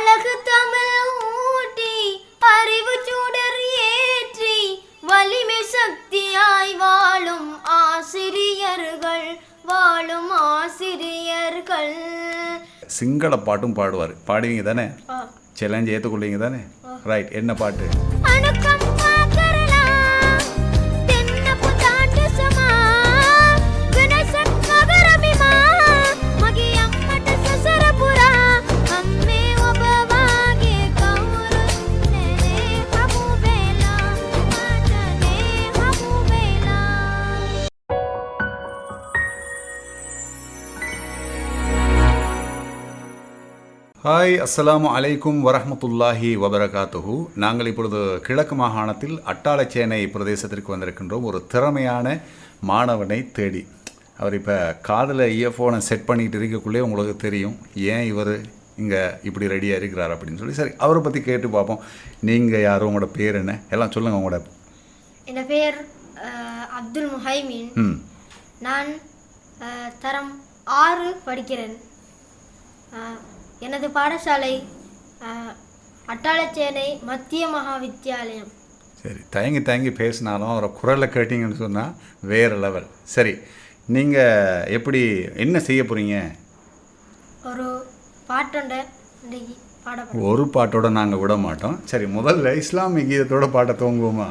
அழகு தமிழ் ஊட்டி அறிவு சுடர் ஏற்றி வலிமை சக்தியாய் வாழும் ஆசிரியர்கள் வாழும் ஆசிரியர்கள். சிங்கள பாட்டும் பாடுவார். பாடுவீங்க தானே. சேலஞ்ச் ஏற்றுக்கொள்வீங்க தானே? ரைட் என்ன பாட்டு? ஹாய் அஸ்ஸலாமு அலைக்கும் வரஹ்மத்துல்லாஹி வபரகாத்துஹு. நாங்கள் இப்பொழுது கிழக்கு மாகாணத்தில் அட்டாளச்சேனை பிரதேசத்திற்கு வந்திருக்கின்றோம். ஒரு திறமையான மாணவனை தேடி. அவர் இப்போ காதில் இயர்ஃபோனை செட் பண்ணிட்டு இருக்கக்குள்ளே உங்களுக்கு தெரியும் ஏன் இவர் இங்கே இப்படி ரெடியாக இருக்கிறார் அப்படின்னு சொல்லி. சரி அவரை பற்றி கேட்டு பார்ப்போம். நீங்கள் யாரும் உங்களோட பேர் என்ன? எல்லாம் சொல்லுங்கள் உங்களோட. என் பெயர் அஹ், அப்துல் முஹைமின். ம். நான் தரம் ஆறு படிக்கிறேன். எனது பாடசாலை அட்டாளச்சேனை மத்திய மகா வித்தியாலயம் சரி தயங்கி தயங்கி பேசினாலும் அவரை குரலை கேட்டிங்கன்னு சொன்னால் வேறு லெவல் சரி நீங்கள் எப்படி என்ன செய்ய போகிறீங்க ஒரு பாட்டொண்ட இன்றைக்கு பாட ஒரு பாட்டோட நாங்கள் விட மாட்டோம். சரி முதல்ல இஸ்லாமிய கீதத்தோட பாட்டை துவங்குவோமா.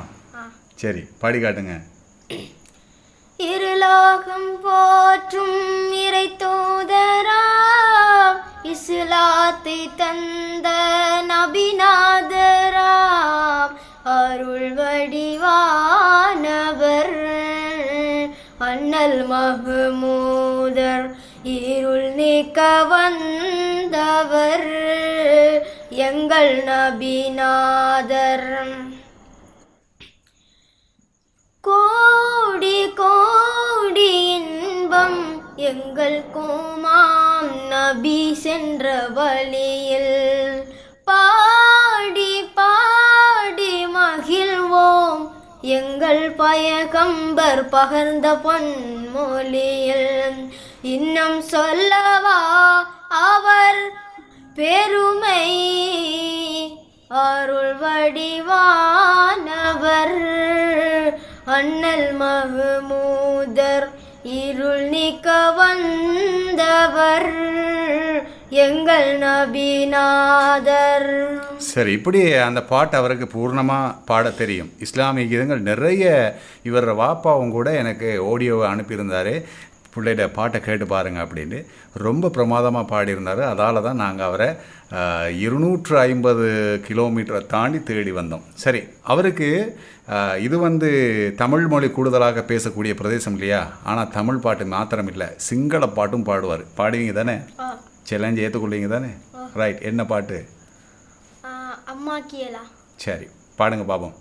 சரி பாடி காட்டுங்க. இருலோகம் போற்றும் இறை தூதரா இஸ்லாத்தை தந்த நபிநாதராம் அருள் வடிவானவர். அண்ணல் மகமூதர் இருள் நீக்க வந்தவர். எங்கள் நபிநாதர். கோடி கோடி இன்பம் எங்கள் கோமா நாம் நபி சென்ற வழியில் பாடி பாடி மகிழ்வோம். எங்கள் பயகம்பர் பகர்ந்த பொன்மொழியில் இன்னும் சொல்லவா அவர் பெருமை. அருள் வடிவானவர் அண்ணல் மூதர் இருள் நீக்க வந்தவர் எங்கள் நபிநாதர். சரி இப்படி அந்த பாட்டு அவருக்கு பூர்ணமாக பாட தெரியும். இஸ்லாமிய கீதங்கள் நிறைய இவர் வாப்பாவும் கூட எனக்கு ஆடியோவை அனுப்பியிருந்தார். பிள்ளைகிட்ட பாட்டை கேட்டு பாருங்கள் அப்படின்னு ரொம்ப பிரமாதமாக பாடியிருந்தார். அதால் தான் நாங்கள் அவரை இருநூற்று ஐம்பது கிலோமீட்டரை தாண்டி தேடி வந்தோம். சரி அவருக்கு இது வந்து தமிழ் மொழி கூடுதலாக பேசக்கூடிய பிரதேசம் இல்லையா? ஆனால் தமிழ் பாட்டு மாத்திரம் இல்லை சிங்கள பாட்டும் பாடுவார். பாடுவீங்க தானே? சேலஞ்ச் ஏற்றுக்கொள்வீங்க தானே? ரைட் என்ன பாட்டு? அம்மா சரி பாடுங்க பாப்போம்.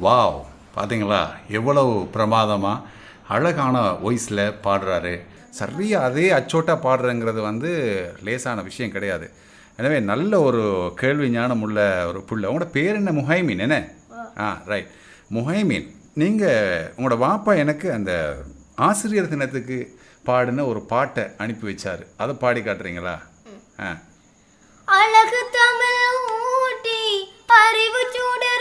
பார்த்தீங்களா எவ்வளவு பிரமாதமாக அழகான வாய்ஸில் பாடுறாரு. சரியாக அதே அச்சோட்டா பாடுறங்கிறது வந்து லேசான விஷயம் கிடையாது. எனவே நல்ல ஒரு கேள்வி ஞானம் உள்ள ஒரு புள்ள. உங்களோட பேர் என்ன? முஹைமின் என்ன? ஆ ரைட் முஹைமின் நீங்கள் உங்களோட வாப்பா எனக்கு அந்த ஆசிரியர் தினத்துக்கு பாடின ஒரு பாட்டை அனுப்பி வச்சாரு. அதை பாடி காட்டுறீங்களா? ஆ. அழகு தமிழ் ஊட்டி அறிவு சுடர்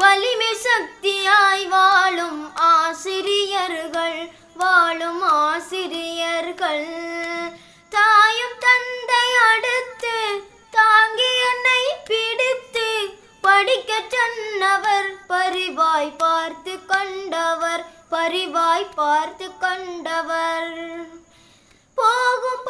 வலிமை சக்தியாய் வாழும் ஆசிரியர்கள் வாழும் ஆசிரியர்கள். தாயும் தந்தை அடுத்து தாங்கி என்னை பிடித்து படிக்க சொன்னவர் பரிவாய் பார்த்து கொண்டவர் பரிவாய் பார்த்து கொண்டவர். போகும்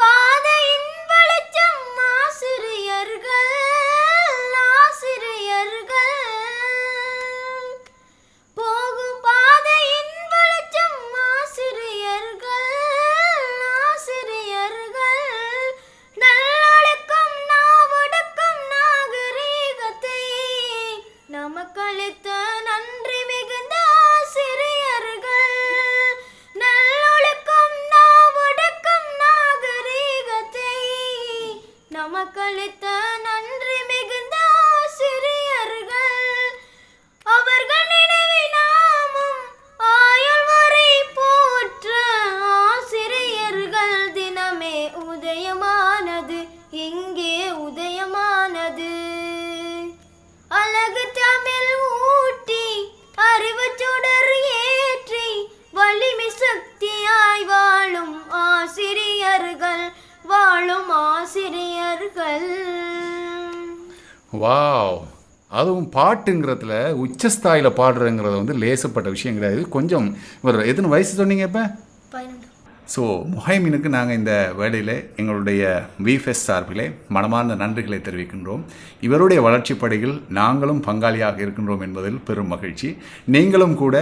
வாவ். அதுவும் பாட்டுங்கிறதுல உச்சஸ்தாயில் பாடுறங்கிறது வந்து லேசப்பட்ட விஷயம் கிடையாது. கொஞ்சம் இவர் எத்தனை வயசு சொன்னீங்க இப்போ? பதினொன்று. ஸோ முஹைமினுக்கு நாங்கள் இந்த வேலையில் எங்களுடைய விஃபெஸ் சார்பிலே மனமார்ந்த நன்றிகளை தெரிவிக்கின்றோம். இவருடைய வளர்ச்சி படையில் நாங்களும் பங்காளியாக இருக்கின்றோம் என்பதில் பெரும் மகிழ்ச்சி. நீங்களும் கூட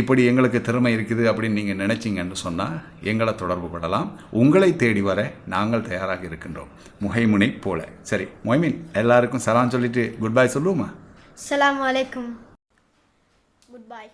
இப்படி எங்களுக்கு திறமை இருக்குது அப்படின்னு நீங்கள் நினச்சிங்கன்னு சொன்னால் எங்களை தொடர்பு படலாம் உங்களை தேடி வர நாங்கள் தயாராக இருக்கின்றோம். முஹைமுனை போல. சரி மொய்மின் எல்லாருக்கும் சலாம் சொல்லிட்டு குட் பாய் சொல்லுவோமா? சலாம் வலைக்கும் குட் பாய்